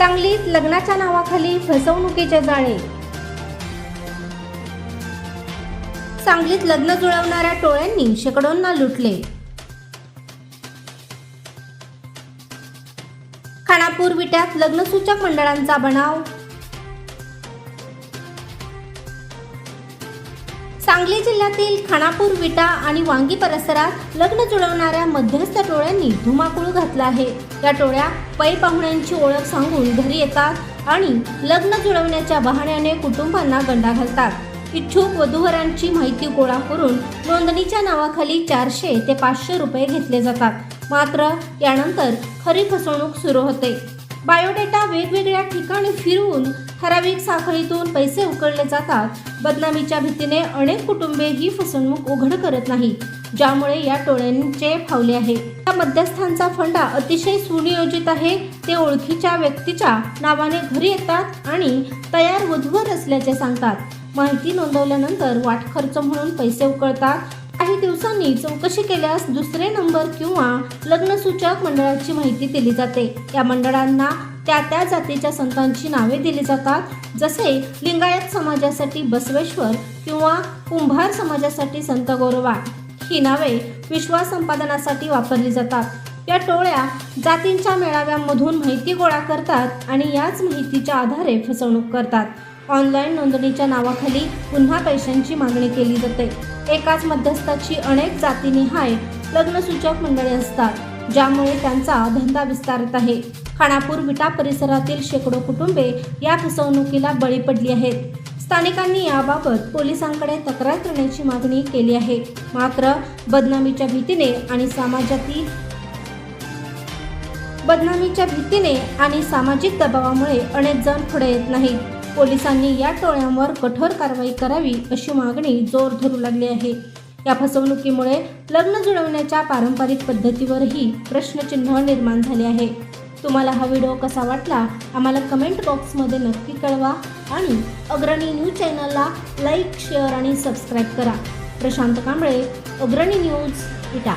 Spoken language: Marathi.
सांगलीत लग्नाच्या नावाखाली फसवणुकीचे जाळे. सांगलीत लग्न जुळवणाऱ्या टोळ्यांनी शेकडोंना लुटले. खानापूर विट्यात लग्नसूचक मंडळांचा बनाव सांगली जिल्ह्यातील खानापूर विटा आणि वांगी परिसरात लग्न जुळवणाऱ्या मध्यस्थ टोळ्यांनी धुमाकूळ घातला आहे. या टोळ्या पै पाहुण्यांची ओळख सांगून घरी येतात आणि लग्न जुळवण्याच्या बहाण्याने कुटुंबांना गंडा घालतात. इच्छुक वधूवरांची माहिती गोळा करून नोंदणीच्या नावाखाली चारशे ते पाचशे रुपये घेतले जातात. मात्र यानंतर खरी फसवणूक सुरू होते. बायोडेटा वेगवेगळ्या ठिकाणी फिरवून ठराविक साखळीतून पैसे उकळले जातात. बदनामीच्या भीतीने अनेक कुटुंबे ही फसवणूक उघड करत नाही ज्यामुळे या टोळ्यांचे फावले आहे. या मध्यस्थांचा फंडा अतिशय सुनियोजित आहे. ते ओळखीच्या व्यक्तीच्या नावाने घरी येतात आणि तयार वधूवर असल्याचे सांगतात. माहिती नोंदवल्यानंतर वाट खर्च म्हणून पैसे उकळतात. काही चौकशी केल्यास दुसरे नंबर किंवा लग्नसूचक मंडळाची माहिती दिली जाते. या मंडळांना त्या त्या जातीच्या संतांची नावे दिली जातात. जसे लिंगायत समाजासाठी बसवेश्वर किंवा कुंभार समाजासाठी संत गोरवा ही नावे विश्वास संपादनासाठी वापरली जातात. या टोळ्या जातींच्या मेळाव्यांमधून माहिती गोळा करतात आणि याच माहितीच्या आधारे फसवणूक करतात. ऑनलाईन नोंदणीच्या नावाखाली पुन्हा पैशांची मागणी केली जाते. एकाच मध्यस्थाची अनेक जातीनिहाय लग्नसूचक मंडळे असतात ज्यामुळे त्यांचा धंदा विस्तारत आहे. खानापूर विटा परिसरातील शेकडो कुटुंबे या फसवणुकीला बळी पडली आहेत. स्थानिकांनी याबाबत पोलिसांकडे तक्रार करण्याची मागणी केली आहे. मात्र बदनामीच्या भीतीने आणि समाजातील बदनामीच्या भीतीने आणि सामाजिक दबावामुळे अनेक जण पुढे येत नाहीत. पोलिसांनी या टोळ्यांवर कठोर कारवाई करावी अशी मागणी जोर धरू लागली आहे. या फसवणुकीमुळे लग्न जुळवण्याच्या पारंपरिक पद्धतीवरही प्रश्नचिन्ह निर्माण झाले आहे. तुम्हाला हा व्हिडिओ कसा वाटला? आम्हाला कमेंट बॉक्समध्ये नक्की कळवा आणि अग्रणी न्यूज चॅनलला लाईक शेअर आणि सबस्क्राईब करा. प्रशांत कांबळे अग्रणी न्यूज इटा.